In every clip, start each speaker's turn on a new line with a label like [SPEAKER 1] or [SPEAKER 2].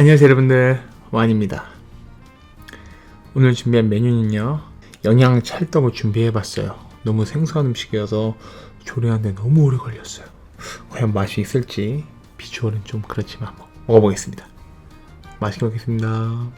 [SPEAKER 1] 안녕하세요 여러분들. 완입니다. 오늘 준비한 메뉴는요 영양 찰떡을 준비해봤어요. 너무 생소한 음식이어서 조리하는데 너무 오래 걸렸어요. 과연 맛이 있을지 비주얼은 좀 그렇지만 먹어보겠습니다. 맛있게 먹겠습니다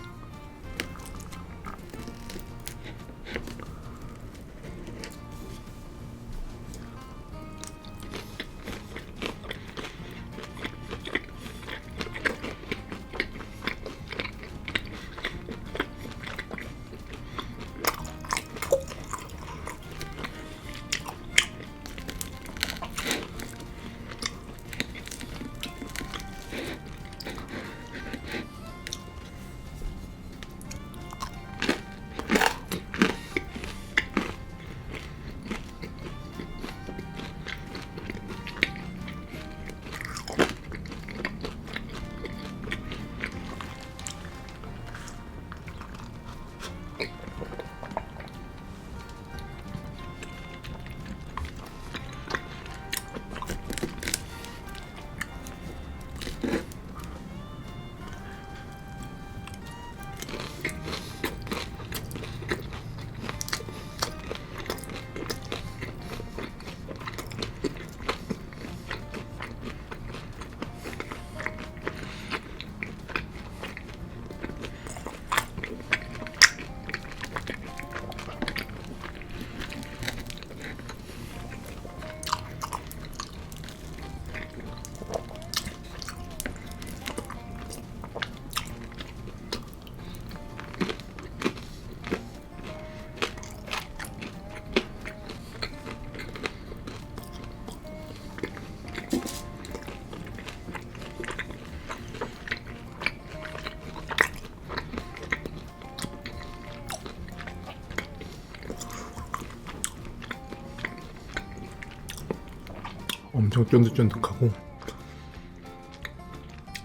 [SPEAKER 1] 엄청 쫀득쫀득하고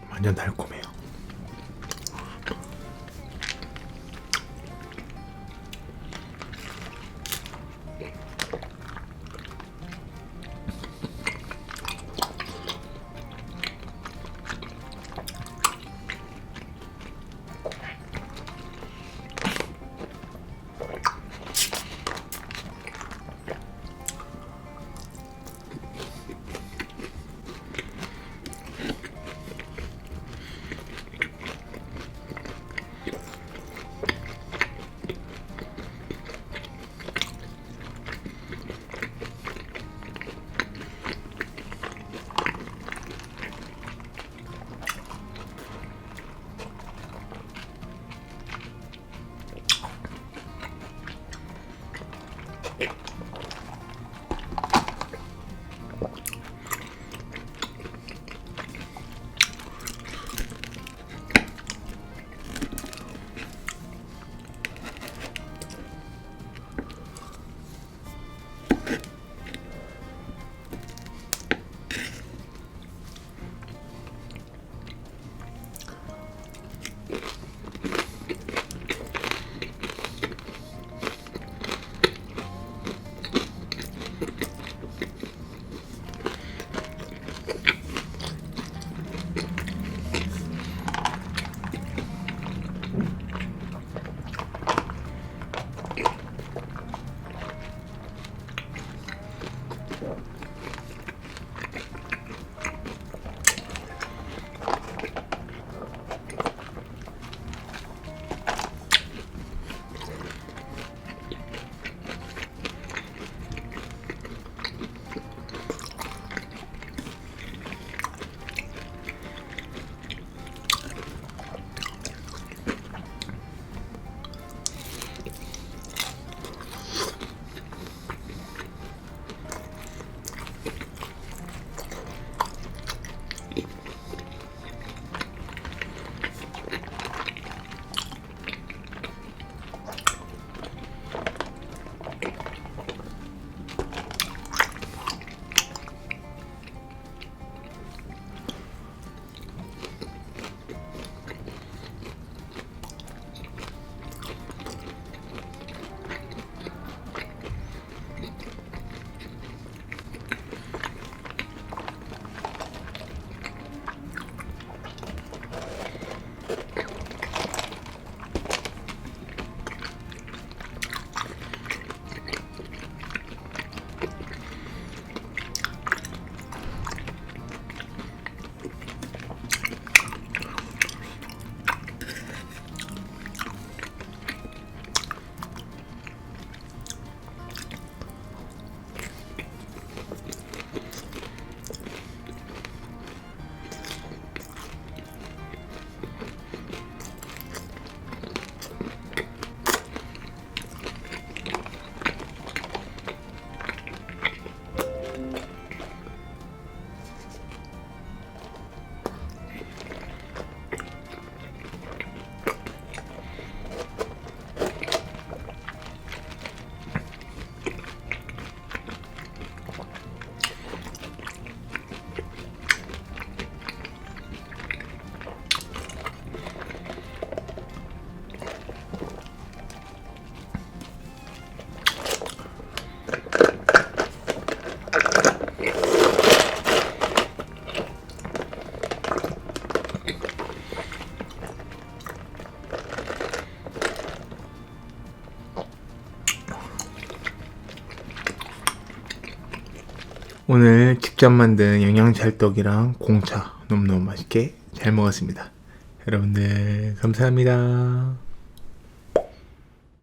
[SPEAKER 1] 완전 달콤해 오늘 직접 만든 영양찰떡이랑 공차 너무너무 맛있게 잘 먹었습니다. 여러분들 감사합니다.